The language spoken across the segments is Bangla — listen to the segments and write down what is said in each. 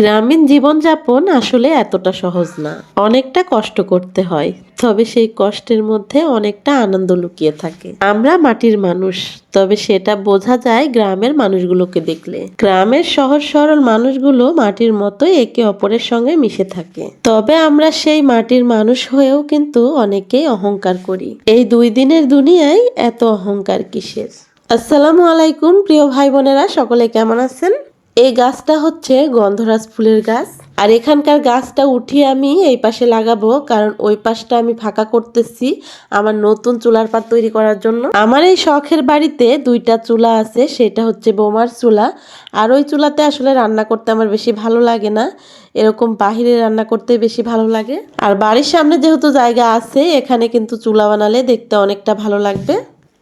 গ্রামীণ জীবনযাপন আসলে এতটা সহজ না। অনেকটা কষ্ট করতে হয়, তবে সেই কষ্টের মধ্যে অনেকটা আনন্দ লুকিয়ে থাকে। আমরা মাটির মানুষ, তবে সেটা বোঝা যায় গ্রামের মানুষগুলোকে দেখলে। গ্রামের সহজ সরল মানুষগুলো মাটির মতো একে অপরের সঙ্গে মিশে থাকে। তবে আমরা সেই মাটির মানুষ হয়েও কিন্তু অনেকেই অহংকার করি। এই দুই দিনের দুনিয়ায় এত অহংকার কিসের? আসসালামু আলাইকুম, প্রিয় ভাই বোনেরা সকলে কেমন আছেন? এই গাছটা হচ্ছে গন্ধরাজ ফুলের গাছ। আর এখানকার গাছটা উঠিয়ে আমি এই পাশে লাগাবো, কারণ ওই পাশটা আমি ফাঁকা করতেছি আমার নতুন চুলার পাত তৈরি করার জন্য। আমার এই শখের বাড়িতে দুইটা চুলা আছে, সেটা হচ্ছে বোমার চুলা। আর ওই চুলাতে আসলে রান্না করতে আমার বেশি ভালো লাগে না। এরকম বাহিরে রান্না করতে বেশি ভালো লাগে। আর বাড়ির সামনে যেহেতু জায়গা আছে, এখানে কিন্তু চুলা বানালে দেখতে অনেকটা ভালো লাগবে।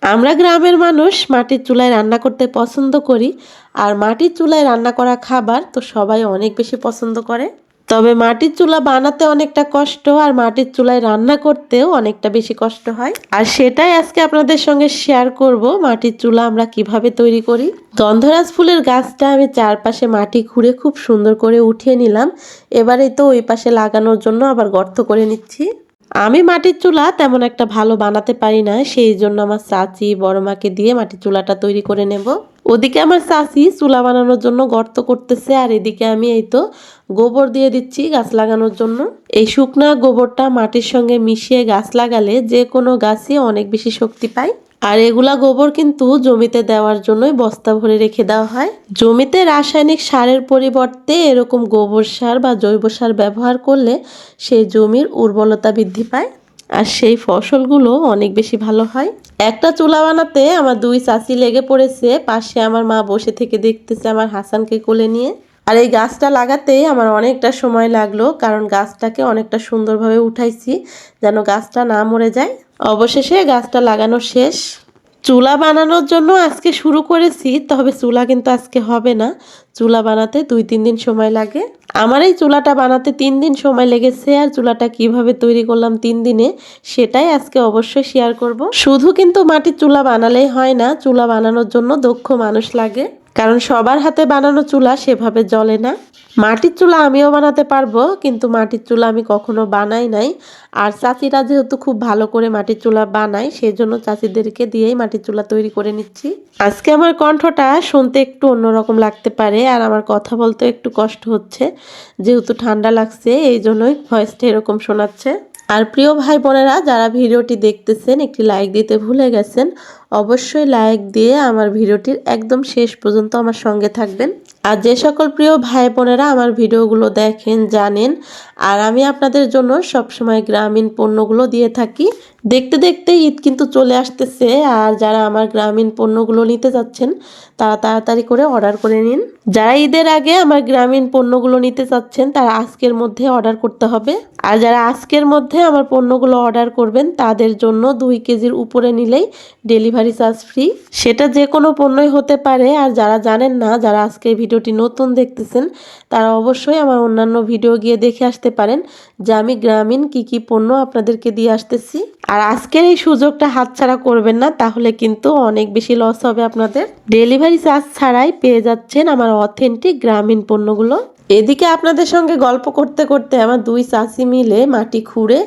আমরা গ্রামের মানুষ, মাটির চুলায় রান্না করতে পছন্দ করি। আর মাটির চুলায় রান্না করা খাবার তো সবাই অনেক বেশি পছন্দ করে। তবে মাটির চুলা বানাতে অনেকটা কষ্ট, আর মাটির চুলায় রান্না করতেও অনেকটা বেশি কষ্ট হয়। আর সেটাই আজকে আপনাদের সঙ্গে শেয়ার করব, মাটির চুলা আমরা কীভাবে তৈরি করি। গন্ধরাজ ফুলের গাছটা আমি চারপাশে মাটি খুঁড়ে খুব সুন্দর করে উঠিয়ে নিলাম। এবারে তো ওই পাশে লাগানোর জন্য আবার গর্ত করে নিচ্ছি। আমি মাটির চুলা তেমন একটা ভালো বানাতে পারি না, সেই জন্য আমার চাচি বড় মাকে দিয়ে মাটির চুলাটা তৈরি করে নেব। ওদিকে আমার চাচি চুলা বানানোর জন্য গর্ত করতেছে, আর এদিকে আমি এই তো গোবর দিয়ে দিচ্ছি গাছ লাগানোর জন্য। এই শুকনা গোবরটা মাটির সঙ্গে মিশিয়ে গাছ লাগালে যে কোনো গাছই অনেক বেশি শক্তি পায়। আর এগুলা গোবর কিন্তু জমিতে দেওয়ার জন্যই বস্তা ভরে রেখে দেওয়া হয়। জমিতে রাসায়নিক সারের পরিবর্তে এরকম গোবর সার বা জৈব সার ব্যবহার করলে সেই জমির উর্বরতা বৃদ্ধি পায় আর সেই ফসলগুলো অনেক বেশি ভালো হয়। একটা চুলা বানাতে আমার দুই চাষি লেগে পড়েছে, পাশে আমার মা বসে থেকে দেখতেছে আমার হাসানকে কোলে নিয়ে। আর এই গাছটা লাগাতে আমার অনেকটা সময় লাগল, কারণ গাছটাকে অনেকটা সুন্দরভাবে উঠাইছি, যেন গাছটা না মরে যায়। অবশেষে গাছটা লাগানো শেষ। চুলা বানানোর জন্য আজকে শুরু করেছি, তবে চুলা কিন্তু আজকে হবে না। চুলা বানাতে দুই, তিন দিন সময় লাগে। আমার এই চুলাটা বানাতে তিন দিন সময় লেগেছে, আর চুলাটা কীভাবে তৈরি করলাম তিন দিনে সেটাই আজকে অবশ্যই শেয়ার করব। শুধু কিন্তু মাটির চুলা বানালেই হয় না, চুলা বানানোর জন্য দক্ষ মানুষ লাগে। কারণ সবার হাতে বানানো চুলা সেভাবে জ্বলে না। মাটির চুলা আমিও বানাতে পারব, কিন্তু মাটির চুলা আমি কখনো বানাই নাই। আর চাচিরা যেহেতু খুব ভালো করে মাটির চুলা বানায় সেই জন্য চাচিদেরকে দিয়েই মাটির চুলা তৈরি করে নিচ্ছি। আজকে আমার কণ্ঠটা শুনতে একটু অন্যরকম লাগতে পারে, আর আমার কথা বলতে একটু কষ্ট হচ্ছে, যেহেতু ঠান্ডা লাগছে, এই জন্যই ভয়েসটা এরকম শোনাচ্ছে। আর প্রিয় ভাই বোনেরা যারা ভিডিওটি দেখতেছেন, একটি লাইক দিতে ভুলে গেছেন অবশ্যই লাইক দিয়ে আমার ভিডিওটির একদম শেষ পর্যন্ত আমার সঙ্গে থাকবেন। আর যে সকল প্রিয় ভাই বোনেরা আমার ভিডিওগুলো দেখেন, জানেন, আর আমি আপনাদের জন্য সবসময় গ্রামীণ পণ্যগুলো দিয়ে থাকি দেখতে দেখতে ঈদ কিন্তু চলে আসতেছে, আর যারা আমার গ্রামীণ পণ্যগুলো নিতে যাচ্ছেন তারা তাড়াতাড়ি করে অর্ডার করে নিন। যারা ঈদের আগে আমার গ্রামীণ পণ্যগুলো নিতে চাচ্ছেন, তারা আজকের মধ্যে অর্ডার করতে হবে। আর যারা আজকের মধ্যে আমার পণ্যগুলো অর্ডার করবেন, তাদের জন্য দুই কেজির উপরে নিলেই ডেলিভারি চার্জ ফ্রি। সেটা যে কোনো পণ্যই হতে পারে, আর যারা জানেন না, যারা আজকে ভিডিওটি নতুন দেখতেছেন, তারা অবশ্যই আমার অন্যান্য ভিডিও গিয়ে দেখে আসতে পারেন। যে আমি গ্রামীণ কি কি পণ্য আপনাদেরকে দিয়ে আসতেছি। আর আজকের এই সুযোগটা হাতছাড়া করবেন না, তাহলে কিন্তু অনেক বেশি লস হবে আপনাদের। ডেলিভারি চার্জ ছাড়াই পেয়ে যাচ্ছেন আমার অথেন্টিক গ্রামীণ পণ্যগুলো। এদিকে আপনাদের সঙ্গে গল্প করতে করতে আমার দুই চাচি মিলে মাটি খুঁড়ে,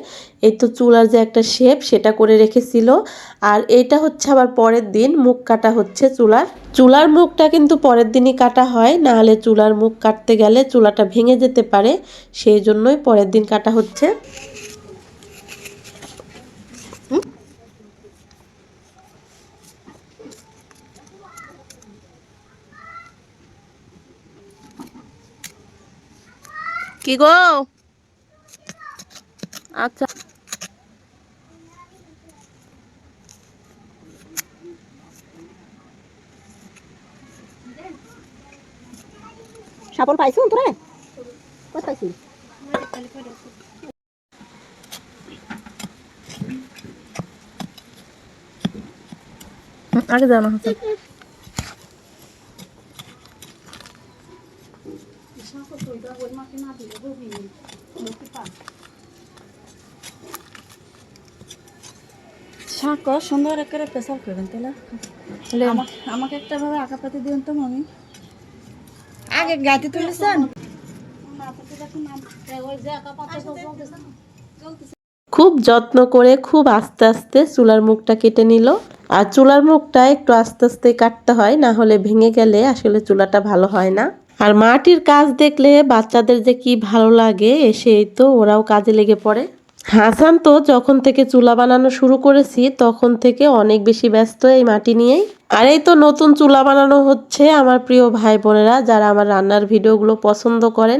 এই তো চুলার যে একটা শেপ সেটা করে রেখেছিল। আর এটা হচ্ছে আবার পরের দিন, মুখ কাটা হচ্ছে চুলার। চুলার মুখটা কিন্তু পরের দিনই কাটা হয় না হলে চুলার মুখ কাটতে গেলে চুলাটা ভেঙে যেতে পারে, সেই জন্যই পরের দিন কাটা হচ্ছে। কি গো? আচ্ছা। সাপল পাইছো তোরে কত পাইছি? আগে জানা হচ্ছে শাক সুন্দর করে প্রেসার করবেন তাহলে তাহলে আমাকে একটা ভাবে আঁকা পাতি দিন তো মামি। আগে গাইতে তুলেছেন খুব যত্ন করে খুব আস্তে আস্তে চুলার মুখটা কেটে নিল। আর চুলার মুখটা একটু আস্তে আস্তে কাটতে হয় না হলে ভেঙে গেলে আসলে চুলাটা ভালো হয় না। আর মাটির কাজ দেখলে বাচ্চাদের যে কি ভালো লাগে এসেই তো ওরাও কাজে লেগে পড়ে। হাসান তো যখন থেকে চুলা বানানো শুরু করেছি, তখন থেকে অনেক বেশি ব্যস্ত এই মাটি নিয়েই। আর এই তো নতুন চুলা বানানো হচ্ছে আমার প্রিয় ভাই বোনেরা, যারা আমার রান্নার ভিডিওগুলো পছন্দ করেন।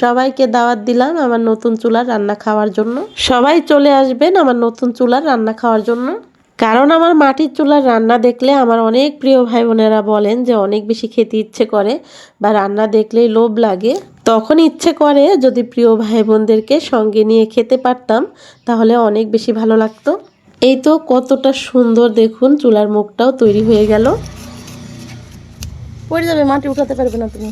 সবাইকে দাওয়াত দিলাম আমার নতুন চুলার রান্না খাওয়ার জন্য। সবাই চলে আসবেন আমার নতুন চুলার রান্না খাওয়ার জন্য। কারণ আমার মাটির চুলার রান্না দেখলে আমার অনেক প্রিয় ভাই বোনেরা বলেন যে অনেক বেশি খেতে ইচ্ছে করে বা রান্না দেখলেই লোভ লাগে। তখন ইচ্ছে করে যদি প্রিয় ভাই বোনদেরকে সঙ্গে নিয়ে খেতে পারতাম, তাহলে অনেক বেশি ভালো লাগতো। এই তো কতটা সুন্দর দেখুন চুলার মুখটাও তৈরি হয়ে গেল। পড়ে যাবে, মাটি উঠাতে পারবে না তুমি।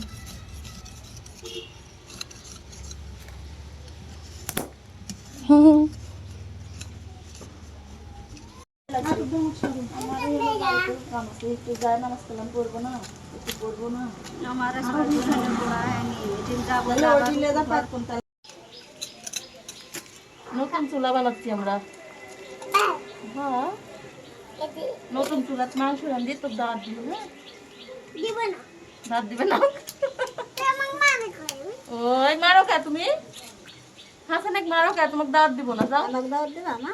নতুন চুলা বানাচ্ছি আমরা। হ্যাঁ। নতুন চুলাত মাংস রান্ধি তো দাঁত দিব হ্যাঁ দিব না। দাঁত দিবে না। মানে ওই মারো কে তুমি। হাসানেক মারো কে তোমাকে দাঁত দিব না যাও। দাওয়াত দিবা না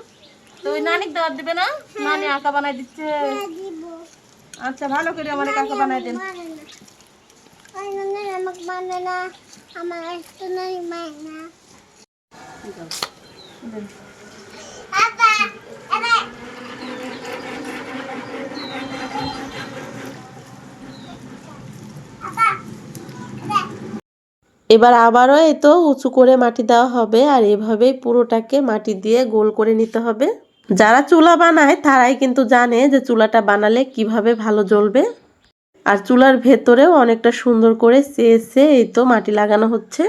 তো ওই নানিক দাঁত দিবে না? নানি আঁকা বানাই দিচ্ছে। দিব। আচ্ছা ভালো করে আমার আঁকা বানাই দেন। এবার আবারও এই তো উঁচু করে মাটি দেওয়া হবে আর এভাবেই পুরোটাকে মাটি দিয়ে গোল করে নিতে হবে। যারা চুলা বানায়, তারাই কিন্তু জানে যে চুলাটা বানালে কীভাবে ভালো জ্বলবে। আর চুলার ভেতরেও অনেকটা সুন্দর করে চেয়েছে এই তো মাটি লাগানো হচ্ছে।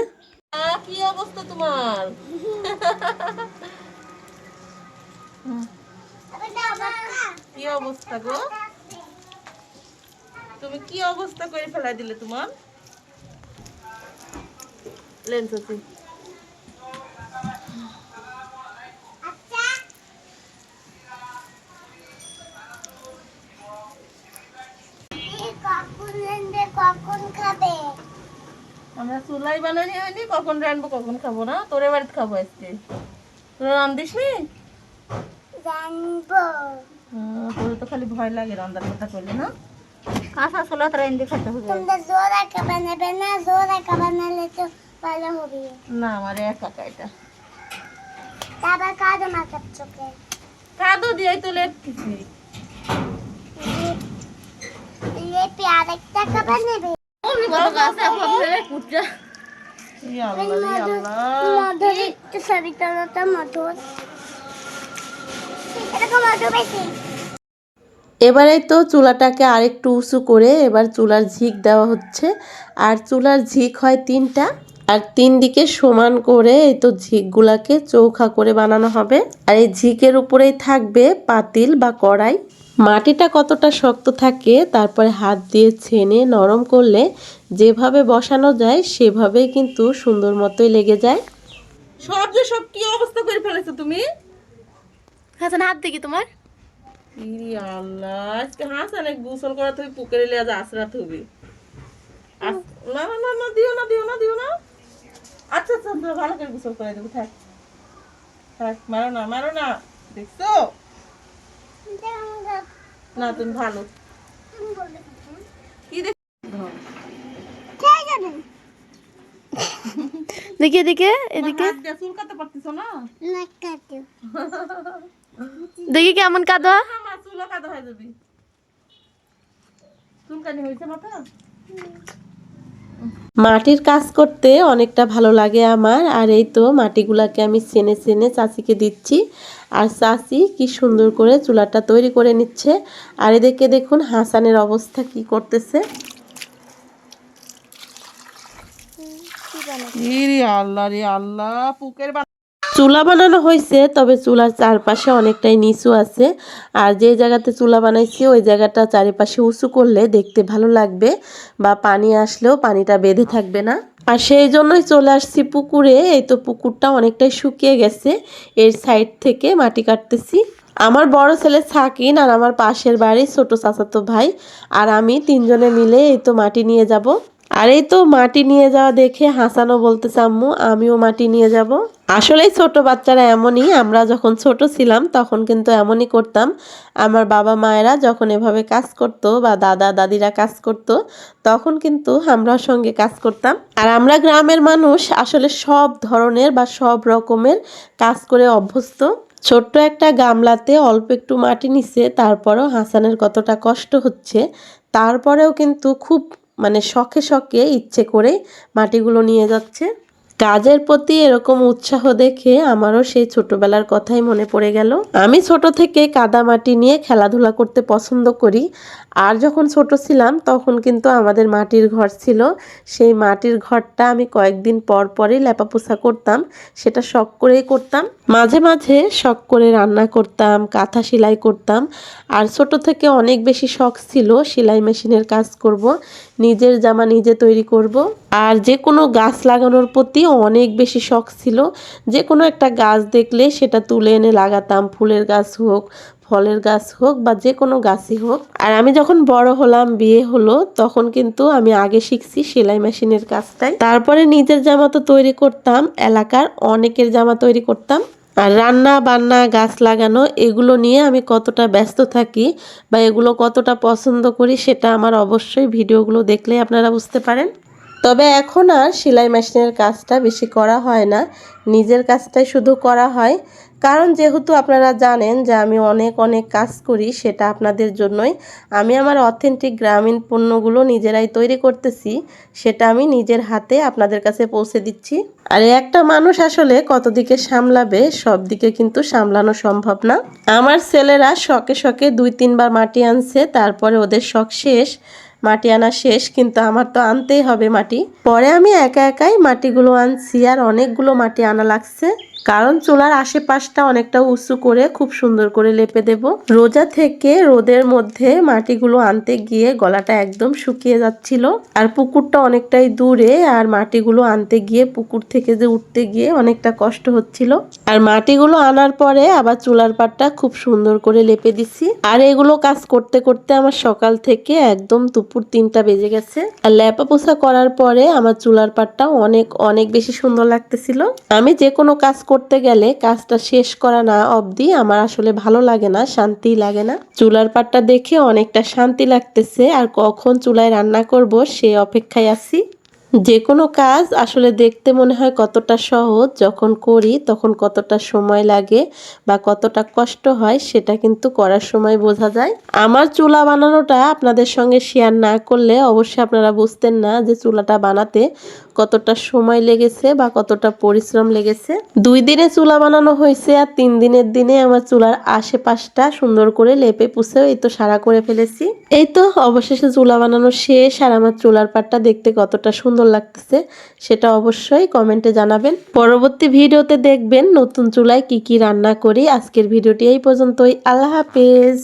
কি অবস্থা তোমার? কি অবস্থা গো? তুমি কি অবস্থা করে ফেলাই দিলে তোমার? লেন্স আছে। আমরা চুলাই বানানি হয়নি কখন রানবো কখন খাব না? তোরে বাড়িতে খাব আজকে। তোরা রান্ধিস নি? তোর তো খালি ভয় লাগে রান্নার কথা করলে না? কাঁচা ছোলা তারা এনে খেতে হবে। জোর একা বানাবে না? জোর একা বানালে তো ভালো হবে। না আমার একা এটা তারপর কাজও মাথার চোখে। কাদো দিয়ে তো লেপতেছি এবারে তো চুলাটাকে আরেকটু উঁচু করে এবার চুলার ঝিক দেওয়া হচ্ছে। আর চুলার ঝিক হয় তিনটা। আর তিন দিকে সমান করে এই তো ঝিকগুলাকে চৌখা করে বানানো হবে। আর এই ঝিকের উপরেই থাকবে পাতিল বা কড়াই। মাটিটা কতটা শক্ত থাকে তারপরে হাত দিয়ে ছেনে নরম করলে যেভাবে বসানো যায় সেভাবেই কিন্তু সুন্দর মতোই লেগে যায়। সব যে সব কি অবস্থা করে ফেলেছো তুমি? হাসান হাত দেখি তোমার। ইরি আল্লাহ আজকে হাসানে গোসল করা তুই পুকুরে লিয়ে যা আসরা না না না না দিও না দিও না দিও না। আচ্ছা, ভালো করে গোসল করে দেবো থাক থাক মারো না মারো না। দেখছ? না তুমি ভালো। কি দেখ দেখি এদিকে এদিকে। হাত পারতেছো না? দেখি কেমন কাদা। চুলও কাদা হয়ে যাবি। চুলকানি হয়েছে মাথা? মাটির কাজ করতে অনেকটা ভালো লাগে আমার আর এই তো মাটিগুলাকে আমি চেনে চেনে চাচিকে দিচ্ছি। আর চাচি কি সুন্দর করে চুলাটা তৈরি করে নিচ্ছে। আর এদেরকে দেখুন হাসানের অবস্থা কি করতেছে। আল্লাহ রে আল্লাহ পুকের চুলা বানানো হয়েছে, তবে চুলার চারপাশে অনেকটাই নিচু আছে। আর যে জায়গাতে চুলা বানাইছি, ওই জায়গাটা চারিপাশে উঁচু করলে দেখতে ভালো লাগবে বা পানি আসলেও পানিটা বেঁধে থাকবে না। আর সেই জন্যই চলে আসছি পুকুরে, এই তো পুকুরটা অনেকটাই শুকিয়ে গেছে, এর সাইড থেকে মাটি কাটতেছি। আমার বড় ছেলে সাকিন আর আমার পাশের বাড়ি ছোট চাচাতো ভাই, আর আমি তিনজনে মিলে এই তো মাটি নিয়ে যাব। আর এই তো মাটি নিয়ে যাওয়া দেখে হাসানো বলতে আম্মু, আমিও মাটি নিয়ে যাব। আসলে ছোট বাচ্চারা এমনই, আমরা যখন ছোট ছিলাম তখন কিন্তু এমনই করতাম। আমার বাবা মায়েরা যখন এভাবে কাজ করতো বা দাদা দাদিরা কাজ করতো, তখন কিন্তু আমরা সঙ্গে কাজ করতাম। আর আমরা গ্রামের মানুষ আসলে সব ধরনের বা সব রকমের কাজ করে অভ্যস্ত। ছোট্ট একটা গামলাতে অল্প একটু মাটি নিছে, তারপরেও হাসানের কতটা কষ্ট হচ্ছে, তারপরেও কিন্তু খুব মানে শখে শখে ইচ্ছে করে মাটিগুলো নিয়ে যাচ্ছে। কাজের প্রতি এরকম উৎসাহ দেখে আমারও সেই ছোটবেলার কথাই মনে পড়ে গেল। আমি ছোট থেকে কাদা মাটি নিয়ে খেলাধুলা করতে পছন্দ করি। আর যখন ছোট ছিলাম তখন কিন্তু আমাদের মাটির ঘর ছিল। সেই মাটির ঘরটা আমি কয়েকদিন পর পরই লেপাপোছা করতাম, সেটা শখ করেই করতাম। মাঝে মাঝে শখ করে রান্না করতাম, কাঁথা সেলাই করতাম। আর ছোট থেকে অনেক বেশি শখ ছিল, সেলাই মেশিনের কাজ করব। নিজের জামা নিজে তৈরি করব। আর যে কোনো গাছ লাগানোর প্রতি অনেক বেশি শখ ছিল। যে কোনো একটা গাছ দেখলে সেটা তুলে এনে লাগাতাম, ফুলের গাছ হোক, ফলের গাছ হোক বা যে কোনো গাছই হোক। আর আমি যখন বড় হলাম, বিয়ে হলো, তখন কিন্তু আমি আগে শিখছি সেলাই মেশিনের কাজটাই। তারপরে নিজের জামা তো তৈরি করতাম, এলাকার অনেকের জামা তৈরি করতাম। আর রান্না, বান্না, গাছ লাগানো, এগুলো নিয়ে আমি কতটা ব্যস্ত থাকি বা এগুলো কতটা পছন্দ করি সেটা আমার অবশ্যই ভিডিওগুলো দেখলে আপনারা বুঝতে পারেন। তবে এখন আর সেলাই মেশিনের কাজটা বেশি করা হয় না। নিজের কাজটাই শুধু করা হয়। কারণ যেহেতু আপনারা জানেন যে আমি অনেক অনেক কাজ করি, সেটা আপনাদের জন্যই। আমি আমার অথেন্টিক গ্রামীণ পণ্যগুলো নিজেরাই তৈরি করতেছি, সেটা আমি নিজের হাতে আপনাদের কাছে পৌঁছে দিচ্ছি। আর একটা মানুষ আসলে কত দিকে সামলাবে, সব দিকে কিন্তু সামলানো সম্ভব না। আমার ছেলেরা শখে শখে দুই, তিনবার মাটি আনছে, তারপরে ওদের শখ শেষ। মাটি আনা শেষ, কিন্তু আমার তো আনতেই হবে মাটি। পরে আমি একা একাই মাটিগুলো আনছি, আর অনেকগুলো মাটি আনা লাগছে। কারণ চুলার আশেপাশটা অনেকটা উঁচু করে খুব সুন্দর করে লেপে দেব। রোজা থেকে রোদের মধ্যে মাটিগুলো আনতে গিয়ে গলাটা একদম শুকিয়ে যাচ্ছিল। আর পুকুরটা অনেকটাই দূরে, আর মাটিগুলো আনতে গিয়ে পুকুর থেকে যে উঠতে গিয়ে অনেকটা কষ্ট হচ্ছিল। আর মাটিগুলো আনার পরে আবার চুলার পাটটা খুব সুন্দর করে লেপে দিছি। আর এগুলো কাজ করতে করতে আমার সকাল থেকে একদম দুপুর তিনটা বেজে গেছে। আর ল্যাপা পোছা করার পরে আমার চুলার পাটটা অনেক অনেক বেশি সুন্দর লাগতেছিল। আমি যে কোনো কাজ করতে গেলে কাজটা শেষ করা না অবধি আমার আসলে ভালো লাগে না, শান্তি লাগে না। চুলার পাটটা দেখে অনেকটা শান্তি লাগতেছে। আর কখন চুলায় রান্না করব সে অপেক্ষায় আছি। যে কোনো কাজ আসলে দেখতে মনে হয় কতটা সহজ, যখন করি তখন কতটা সময় লাগে বা কতটা কষ্ট হয় সেটা কিন্তু করার সময় বোঝা যায়। আমার চুলা বানানোটা আপনাদের সঙ্গে শেয়ার না করলে অবশ্যই আপনারা বুঝতেন না যে চুলাটা বানাতে কতটা সময় লেগেছে বা কতটা পরিশ্রম লেগেছে। দুই দিনে চুলা বানানো হয়েছে আর তিন দিনের দিনে আমার চুলার আশেপাশটা সুন্দর করে লেপে পুষেও এই তো সারা করে ফেলেছি। এই তো অবশেষে চুলা বানানো শেষ আর আমার চুলার পাটটা দেখতে কতটা সুন্দর লাগতেছে, সেটা অবশ্যই কমেন্টে জানাবেন। পরবর্তী ভিডিওতে দেখবেন নতুন চুলায় কি কি রান্না করি। আজকের ভিডিওটি এই পর্যন্তই। আল্লাহ হাফেজ।